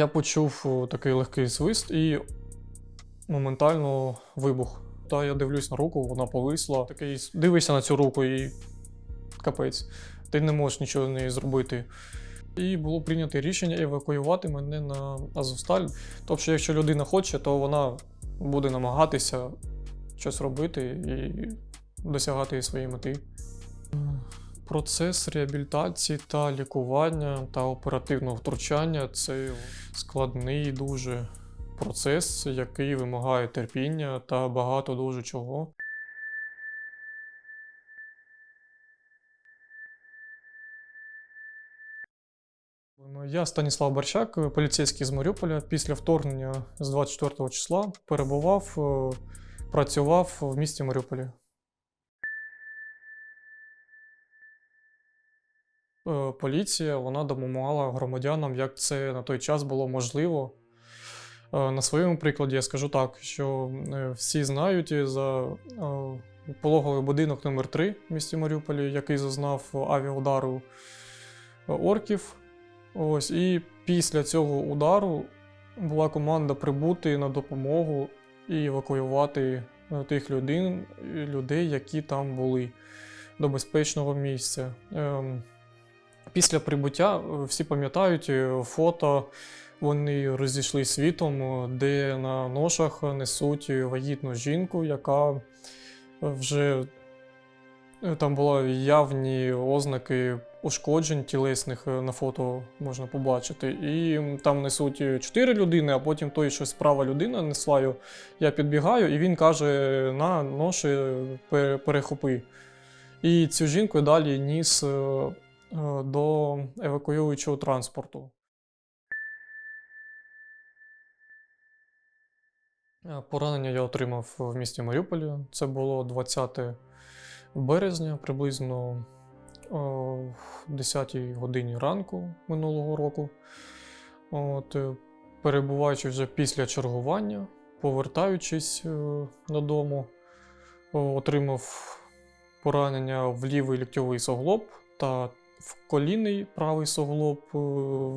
Я почув такий легкий свист і моментально вибух. Та я дивлюсь на руку, вона повисла. Такий дивишся на цю руку і капець. Ти не можеш нічого з нею зробити. І було прийнято рішення евакуювати мене на Азовсталь. Тобто, якщо людина хоче, то вона буде намагатися щось робити і досягати своєї мети. Процес реабілітації та лікування та оперативного втручання це складний дуже процес, який вимагає терпіння та багато дуже чого. Я Станіслав Борчак, поліцейський з Маріуполя. Після вторгнення з 24 числа перебував, е, працював в місті Маріуполі. Поліція вона допомагала громадянам, як це на той час було можливо. Е, На своєму прикладі я скажу так, що е, всі знають за е, пологовий будинок номер 3 в місті Маріуполі, який зазнав авіаудару е, орків. Ось, і після цього удару була команда прибути на допомогу і евакуювати е, тих людей, людей, які там були до безпечного місця. Після прибуття е, всі пам'ятають е, фото, вони розійшли світом, е, де на ношах несуть вагітну жінку, яка вже там були явні ознаки ушкоджень тілесних на фото можна побачити. І там несуть чотири людини, а потім той, що справа людина несла я підбігаю, і він каже: на ноші перехопи. І цю жінку далі ніс до евакуюючого транспорту. Е, Поранення я отримав в місті Маріуполі. Це було 20 березня, приблизно о 10 годині ранку минулого року. От, е, перебуваючи вже після чергування, повертаючись е, додому, отримав поранення в лівий ліктьовий суглоб та в колінний правий суглоб е,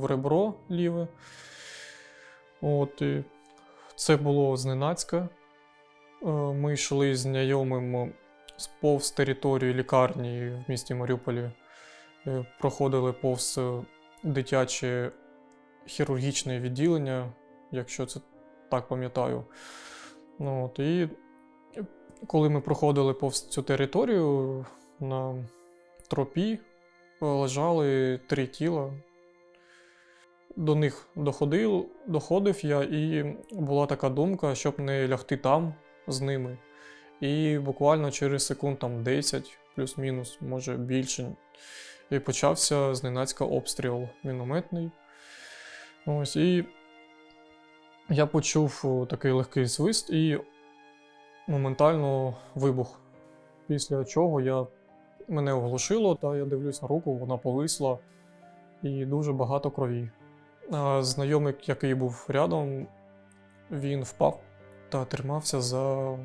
в ребро ліве. От, і це було зненацька. Е, Ми йшли з знайомим повз територію лікарні в місті Маріуполі, е, проходили повз дитяче хірургічне відділення, якщо це так пам'ятаю. От, і коли ми проходили повз цю територію, на тропі лежали три тіла. До них доходив, доходив я, і була така думка, щоб не лягти там з ними. І буквально через секунд там 10, плюс-мінус, може більше, і почався зненацька обстріл мінометний. Ось, і я почув такий легкий свист і моментально вибух. Після чого я, мене оглушило, та я дивлюсь на руку, вона повисла і дуже багато крові. Знайомий, який був рядом, він впав та тримався за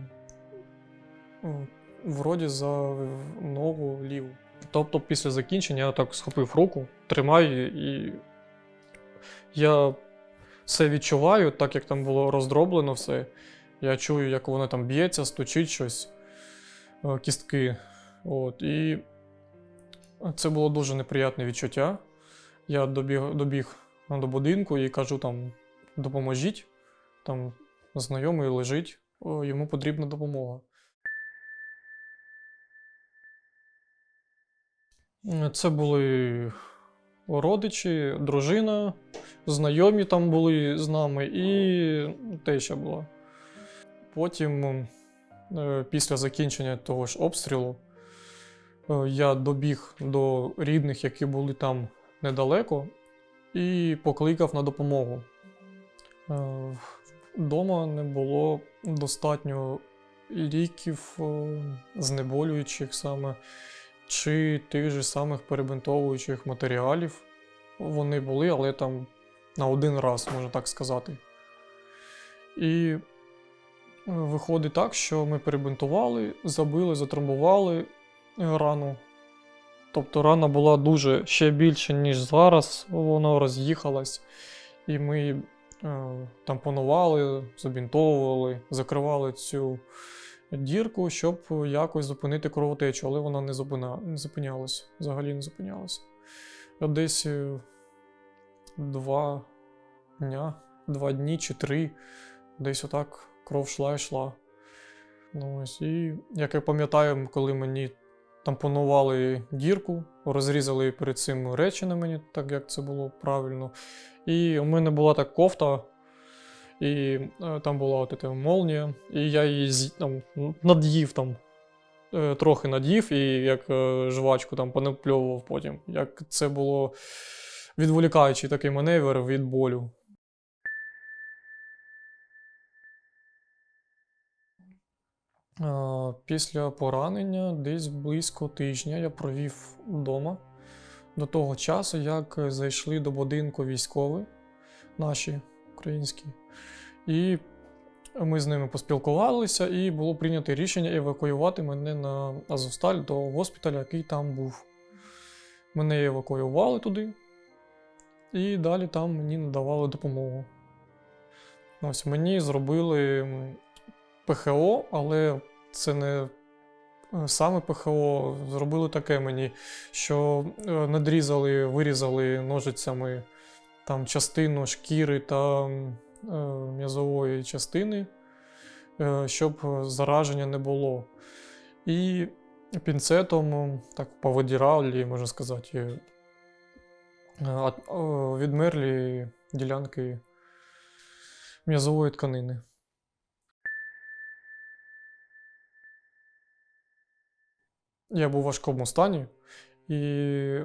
вроді за ногу ліву. Тобто після закінчення я так схопив руку, тримаю і я все відчуваю, так як там було роздроблено все. Я чую, як воно там б'ється, стучить щось, е, кістки. От, і це було дуже неприємне відчуття. Я добіг, добіг до будинку і кажу там: допоможіть. Там знайомий лежить, йому потрібна допомога. Це були родичі, дружина, знайомі там були з нами, і теща була. Потім, е, після закінчення того ж обстрілу, я добіг до рідних, які були там недалеко, і покликав на допомогу. Е, Дома не було достатньо ліків, е, знеболюючих саме, чи тих же самих перебинтовуючих матеріалів. Вони були, але там на один раз, можна так сказати. І е, виходить так, що ми перебинтували, забили, затрамбували е, рану. Тобто рана була дуже ще більше, ніж зараз, вона роз'їхалась. і ми е, тампонували, забінтовували, закривали цю дірку, щоб якось зупинити кровотечу, але вона не, зупина, не зупинялася, взагалі не зупинялася. Десь е, два дня, два дні чи три, десь отак кров йшла йшла. Ну, ось, і як я пам'ятаю, коли мені тампонували дірку, розрізали перед цим мені, так як це було правильно. І у мене була так кофта, і е, там була от ця молнія, і я її там, над'їв там. е, Трохи над'їв і як е, жвачку там понапльовував потім. Як це було відволікаючий такий маневр від болю. Після поранення десь близько тижня я провів вдома до того часу, як зайшли до будинку військові наші українські. І ми з ними поспілкувалися, і було прийнято рішення евакуювати мене на Азовсталь до госпіталя, який там був. Мене евакуювали туди, і далі там мені надавали допомогу. Ось мені зробили ПХО, але це не е, саме ПХО. Зробили таке мені, що е, надрізали, вирізали ножицями там частину шкіри та е, м'язової частини, щоб зараження не було. І пінцетом, так повидірали, можна сказати, відмерлі ділянки м'язової тканини. Я був у важкому стані, і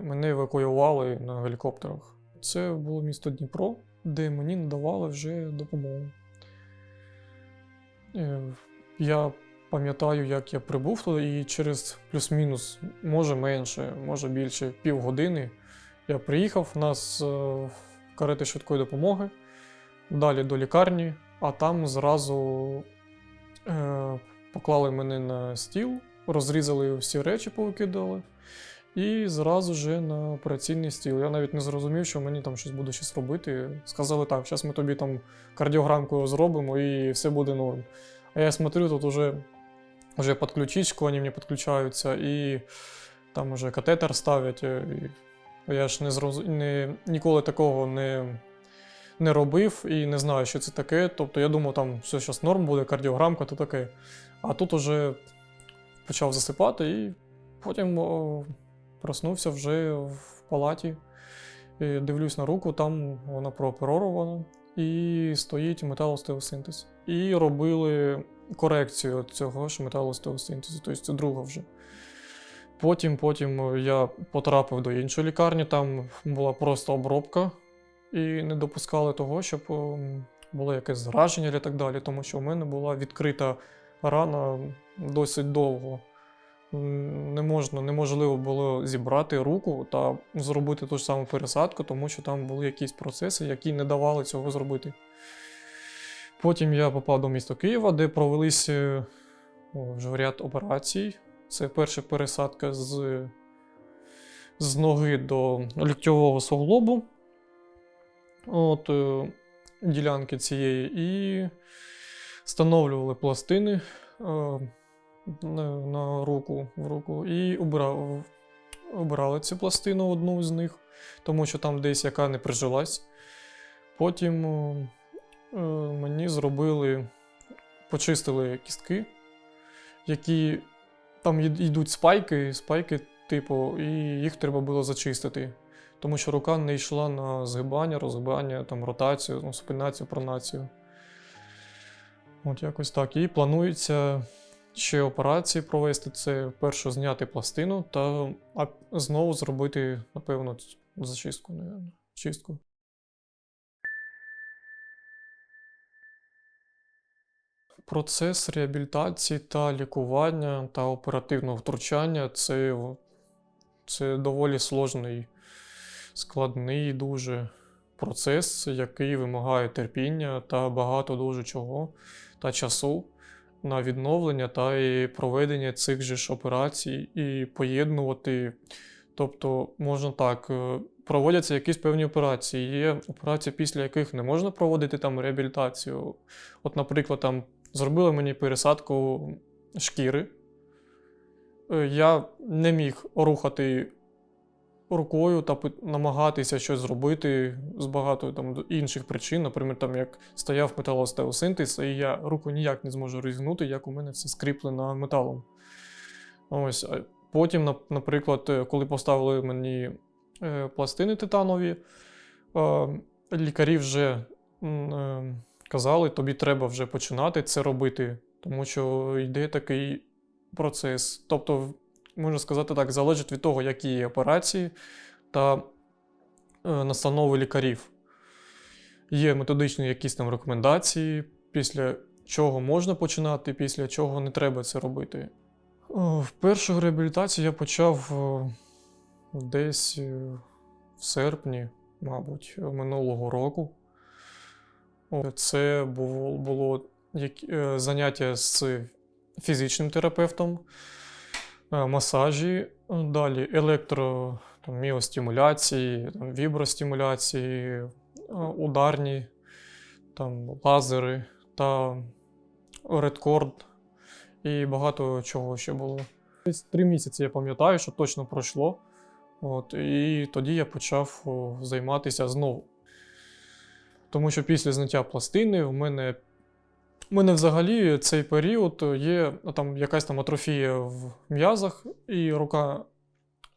мене евакуювали на гелікоптерах. Це було місто Дніпро, де мені надавали вже допомогу. Е, Я пам'ятаю, як я прибув туди, і через плюс-мінус, може менше, може більше півгодини я приїхав, нас е, карети швидкої допомоги, далі до лікарні, а там зразу е, поклали мене на стіл, розрізали всі речі, повикидали, і зразу же на операційний стіл. Я навіть не зрозумів, що мені там щось буде щось робити. Сказали так, зараз ми тобі там кардіограмку зробимо і все буде норм. А я смотрю, тут уже, уже подключичку, вони мені підключаються, і там уже катетер ставлять. е, І я ж не зроз... не, ніколи такого не, не робив і не знаю, що це таке. Тобто я думав, там все зараз норм буде, кардіограмка, то таке. А тут уже почав засипати і потім о, проснувся вже в палаті. І дивлюсь на руку, там вона прооперована і стоїть металостеосинтез. І робили корекцію цього ж металостеосинтезу, тобто це друга вже. Потім, потім я потрапив до іншої лікарні, там була просто обробка, і не допускали того, щоб було якесь зараження і так далі, тому що у мене була відкрита рана досить довго. Не можна, неможливо було зібрати руку та зробити ту ж саму пересадку, тому що там були якісь процеси, які не давали цього зробити. Потім я попав до міста Києва, де провелися вже ряд операцій. Це перша пересадка з, з ноги до ліктьового суглобу. От, е, ділянки цієї, і встановлювали пластини е, на, руку, в руку і убирав, обирали цю пластину одну з них, тому що там десь яка не прижилась. Потім е, мені зробили, почистили кістки, які там йдуть спайки, спайки, типу, і їх треба було зачистити. Тому що рука не йшла на згибання, розгибання, там, ротацію, ну, супинацію, пронацію. От якось так. І планується ще операції провести. Це перше зняти пластину та знову зробити, напевно, зачистку, напевно, чистку. Процес реабілітації та лікування та оперативного втручання це, це доволі сложний, складний дуже процес, який вимагає терпіння та багато дуже чого та часу на відновлення та і проведення цих же ж операцій, і поєднувати Тобто, можна так, е, проводяться якісь певні операції. Є операції, після яких не можна проводити там реабілітацію. От, наприклад, там зробили мені пересадку шкіри. Е, Я не міг рухати рукою та намагатися щось зробити з багато там інших причин. Наприклад, там як стояв металоостеосинтез, і я руку ніяк не зможу розігнути, як у мене все скріплено металом. Ось. Потім, наприклад, коли поставили мені е, пластини титанові, е, лікарі вже е, казали, тобі треба вже починати це робити, тому що йде такий процес. Тобто, можна сказати так, залежить від того, які є операції та е, настанови лікарів. Є методичні якісь там рекомендації, після чого можна починати, після чого не треба це робити. В першу реабілітацію я почав десь е, в серпні, мабуть, минулого року. Це було, е, заняття з фізичним терапевтом, е, масажі, е, далі електро, там, міостимуляції, там, вібростимуляції, е, ударні, там, лазери та редкорд і багато чого ще було. Десь три місяці я пам'ятаю, що точно пройшло. От, і тоді я почав займатися знову. Тому що після зняття пластини в мене, в мене взагалі цей період є ну, там, якась там атрофія в м'язах, і рука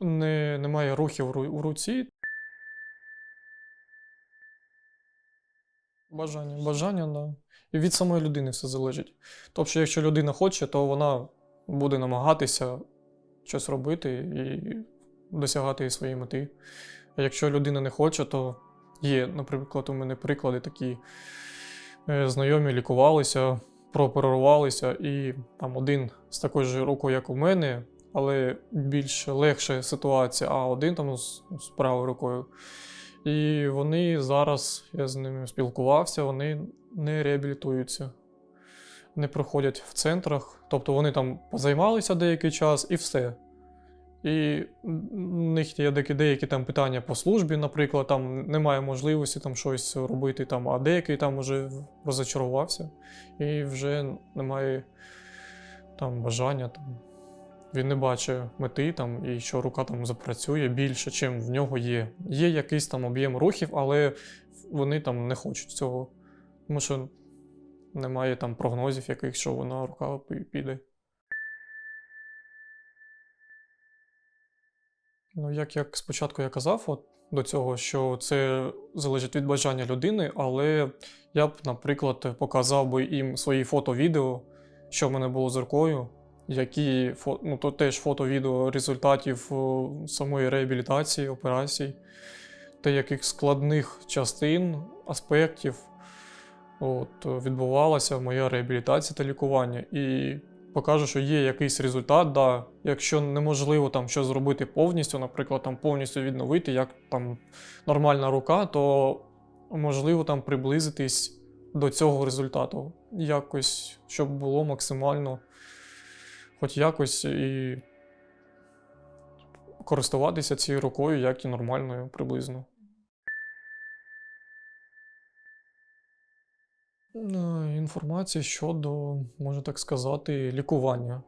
не, не має рухів у руці. Бажання, бажання, да. І від самої людини все залежить. Тобто, якщо людина хоче, то вона буде намагатися щось робити і досягати своєї мети. А якщо людина не хоче, то є, наприклад, у мене приклади такі. Е, Знайомі лікувалися, прооперувалися, і там один з такою ж рукою, як у мене, але більш легша ситуація, а один там з, з правою рукою. І вони зараз, я з ними спілкувався, вони не реабілітуються, не проходять в центрах. Тобто вони там позаймалися деякий час і все. І у них є деякі, там питання по службі, наприклад, там немає можливості там щось робити, там, а деякий там вже розочарувався і вже немає там бажання. Там. Він не бачить мети там, і що рука там запрацює більше, чим в нього є. Є якийсь там об'єм рухів, але вони там не хочуть цього. Тому що немає там прогнозів яких, що вона рука пі- піде. Ну, як, як спочатку я казав, от, до цього, що це залежить від бажання людини, але я б, наприклад, показав би їм свої фото-відео, що в мене було з рукою, які ну, то теж фото-відео результатів самої реабілітації, операцій, та яких складних частин, аспектів от, відбувалася моя реабілітація та лікування. І покажу, що є якийсь результат. Да. Якщо неможливо там щось зробити повністю, наприклад, там повністю відновити, як там нормальна рука, то можливо там приблизитись до цього результату. Якось, щоб було максимально, хоч якось і користуватися цією рукою, як і нормальною приблизно. Інформація щодо, можна так сказати, лікування.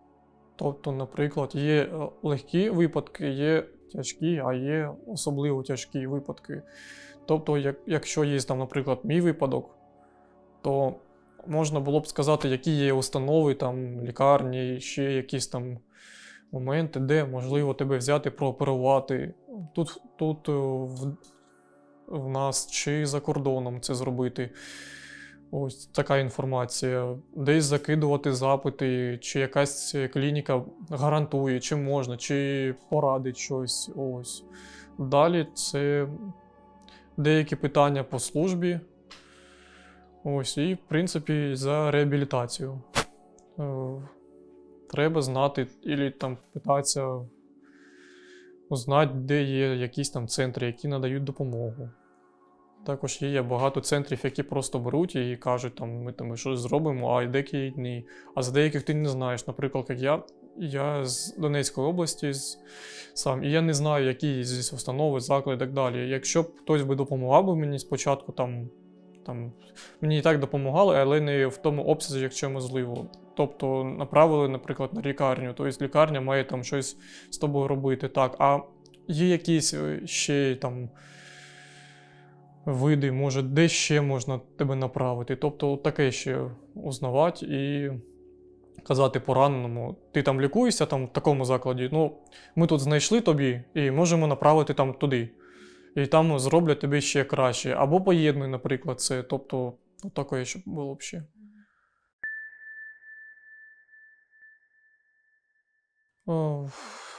Тобто, наприклад, є е, легкі випадки, є тяжкі, а є особливо тяжкі випадки. Тобто, як, якщо є там, наприклад, мій випадок, то можна було б сказати, які є установи, там, лікарні, ще якісь там моменти, де можливо тебе взяти, прооперувати. Тут, тут е, в, в нас чи за кордоном це зробити. Ось така інформація. Десь закидувати запити, чи якась клініка гарантує, чи можна, чи порадить щось. Ось. Далі це деякі питання по службі. Ось, і, в принципі, за реабілітацію. Е, Треба знати, і там питатися, узнати, де є якісь там центри, які надають допомогу. Також є багато центрів, які просто беруть і кажуть, там, ми там щось зробимо, а деякі ні. А за деяких ти не знаєш. Наприклад, як я, Я з Донецької області з, сам, і я не знаю, які зі установи, заклади і так далі. Якщо б хтось би допомагав би мені спочатку, там, там мені і так допомагали, але не в тому обсязі, якщо можливо. Тобто направили, наприклад, на лікарню. Тобто лікарня має там щось з тобою робити. Так, а є якісь е, ще там види, може, де ще можна тебе направити. Тобто таке ще узнавати і казати пораненому, ти там лікуєшся там в такому закладі. Ну, ми тут знайшли тобі і можемо направити там туди. І там зроблять тобі ще краще. Або поєднуй, наприклад, це. Тобто, таке, щоб було б ще. О,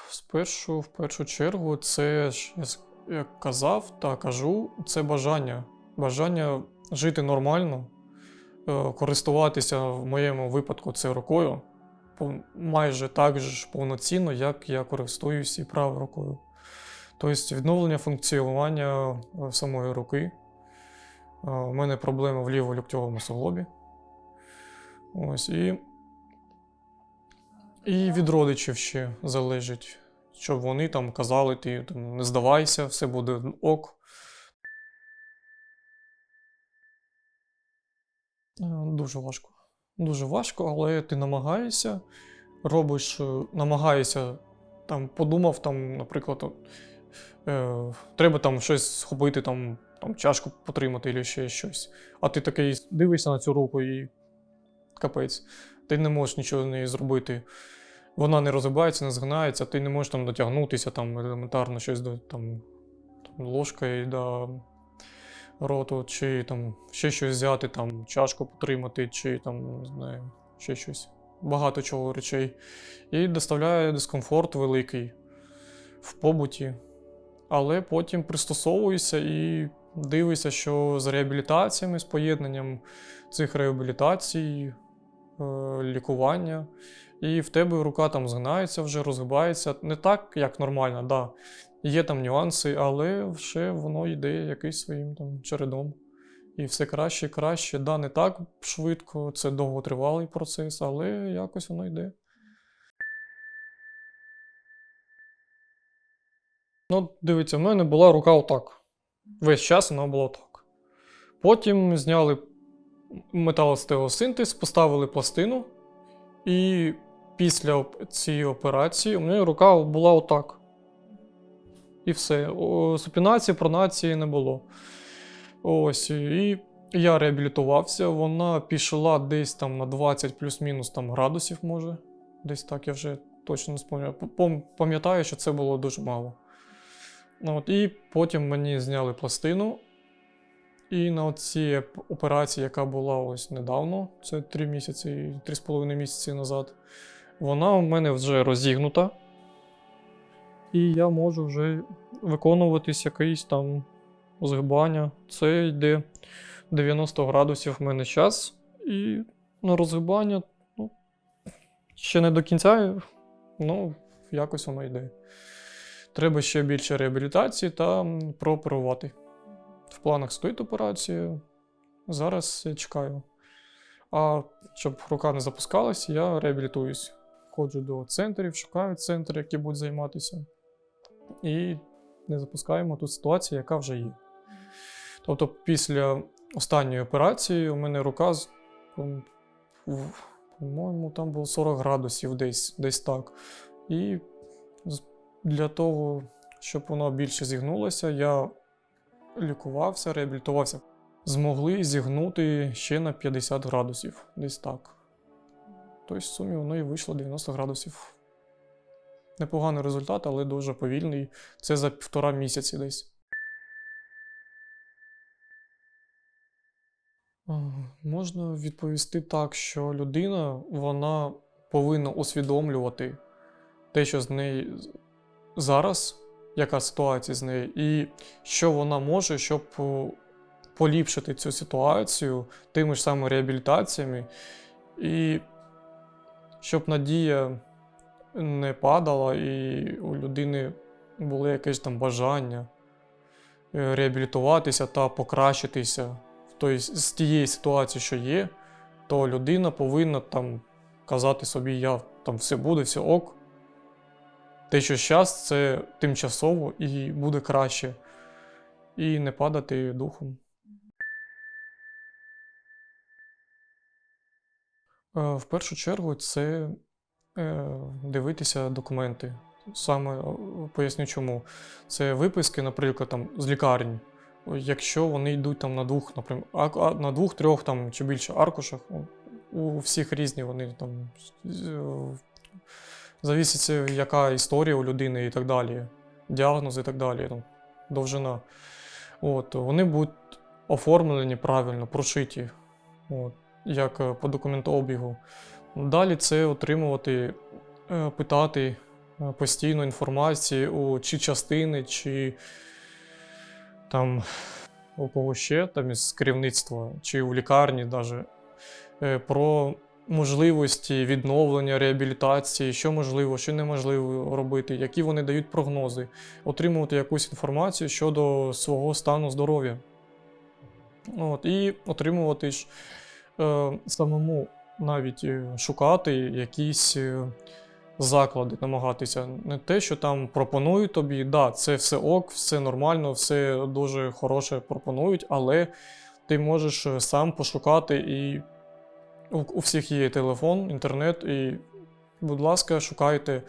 Спершу, в першу чергу, це ж, як казав та кажу, це бажання. Бажання жити нормально, е, користуватися в моєму випадку це рукою майже так же повноцінно, як я користуюся і правою рукою. Тобто відновлення функціонування е, самої руки. Е, У мене проблеми в ліво-ліктьовому суглобі. Ось і. І від родичів ще залежить, щоб вони там казали, ти там, не здавайся, все буде ок. Е, Дуже важко. Дуже важко, але ти намагаєшся, робиш, е, намагаєшся, там, подумав, там, наприклад, е, треба там щось схопити, там, там чашку потримати або ще щось. А ти такий дивишся на цю руку і капець. Ти не можеш нічого з нею зробити. Вона не розгибається, не згинається, ти не можеш там дотягнутися, там елементарно щось до там, там ложкою до роту, чи там ще щось взяти, там чашку потримати, чи там, не знаю, ще щось. Багато чого речей. І доставляє дискомфорт великий в побуті. Але потім пристосовуєшся і дивишся, що з реабілітаціями, з поєднанням цих реабілітацій, е, лікування. І в тебе рука там згинається вже, розгибається. Не так, як нормально, да. Є там нюанси, але ще воно йде якийсь своїм там чередом. І все краще і краще. Да, не так швидко, це довготривалий процес, але якось воно йде. Ну, дивіться, в мене була рука отак. Весь час вона була отак. Потім зняли металостеосинтез, поставили пластину, і після цієї операції у мене рука була отак. І все. Супінації, пронації не було. Ось. І я реабілітувався. Вона пішла десь там на 20 плюс-мінус там градусів, може. Десь так, я вже точно не. Пом- Пам'ятаю, що це було дуже мало. Ну, от, і потім мені зняли пластину. І на цій операції, яка була ось недавно, це 3 місяці, 3,5 місяці назад, вона у мене вже розігнута. І я можу вже виконуватись якийсь там згибання. Це йде 90 градусів в мене час. І на розгибання, ну, ще не до кінця, ну, якось воно йде. Треба ще більше реабілітації та прооперувати. В планах стоїть операція. Зараз я чекаю. А щоб рука не запускалась, я реабілітуюсь. Ходжу до центрів, шукаю центри, які будуть займатися. І не запускаємо ту ситуацію, яка вже є. Тобто, після останньої операції у мене рука, по-моєму, там було 40 градусів десь, десь так. І для того, щоб воно більше зігнулося, я лікувався, реабілітувався. Змогли зігнути ще на 50 градусів, десь так. Тобто, в сумі воно і вийшло 90 градусів. Непоганий результат, але дуже повільний. Це за півтора місяці десь. Можна відповісти так, що людина вона повинна усвідомлювати те, що з нею зараз, яка ситуація з нею, і що вона може, щоб поліпшити цю ситуацію тими ж самими реабілітаціями, і щоб надія не падала, і у людини було якесь там бажання е, реабілітуватися та покращитися. Тобто з тієї ситуації, що є, то людина повинна там казати собі, я там все буде, все ок. Те, що зараз, це тимчасово і буде краще. І не падати духом. В першу чергу це е, дивитися документи. Саме е, поясню чому. Це виписки, наприклад, там, з лікарень. Якщо вони йдуть там на двох, наприклад, на двох-трьох там, чи більше аркушах, у- всіх різні вони там. е, Завісить, яка історія у людини і так далі, діагноз і так далі, там, довжина. От, вони будуть оформлені правильно, прошиті, от, як е, по документообігу. Далі це отримувати, е, питати е, постійно інформації у чи частини, чи там у кого ще там із керівництва, чи у лікарні е, про можливості відновлення, реабілітації, що можливо, що неможливо робити, які вони дають прогнози, отримувати якусь інформацію щодо свого стану здоров'я. От, і отримувати самому навіть е, шукати якісь е, заклади, намагатися. Не те, що там пропонують тобі, да, це все ок, все нормально, все дуже хороше пропонують, але ти можеш е, сам пошукати і у, всіх є телефон, інтернет, і, будь ласка, шукайте,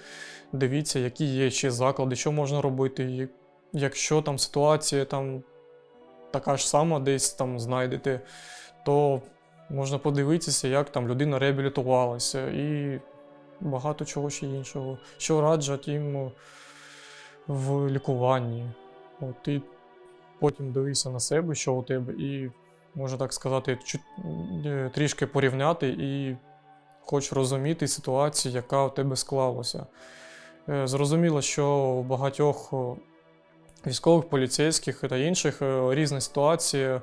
дивіться, які є ще заклади, що можна робити. Якщо там ситуація там така ж сама десь там знайдете, то можна подивитися, як там людина реабілітувалася і багато чого ще іншого, що раджать їм в лікуванні. От, і потім дивися на себе, що у тебе, і можна так сказати, е, трішки порівняти і хоч розуміти ситуацію, яка у тебе склалася. Е, Зрозуміло, що у багатьох військових, поліцейських та інших е, різна ситуація.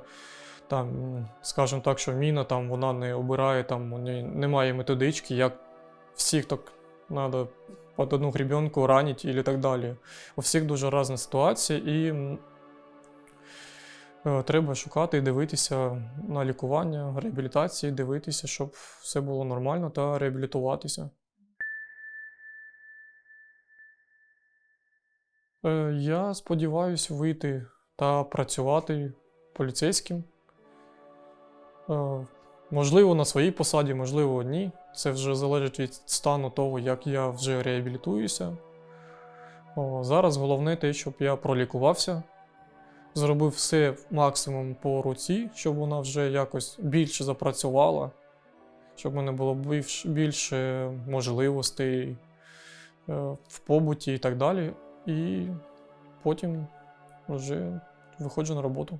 Там, скажімо так, що міна там вона не обирає, там у неї немає методички, як всіх так треба під одну гребенку ранити і так далі. У всіх дуже різна ситуація, і е, треба шукати і дивитися на лікування, реабілітації, дивитися, щоб все було нормально та реабілітуватися. Е, Я сподіваюся вийти та працювати поліцейським. Е, Можливо, на своїй посаді, можливо, ні. Це вже залежить від стану того, як я вже реабілітуюся. Зараз головне те, щоб я пролікувався, зробив все максимум по руці, щоб вона вже якось більше запрацювала, щоб в мене було більш, більше можливостей е, в побуті і так далі. І потім вже виходжу на роботу.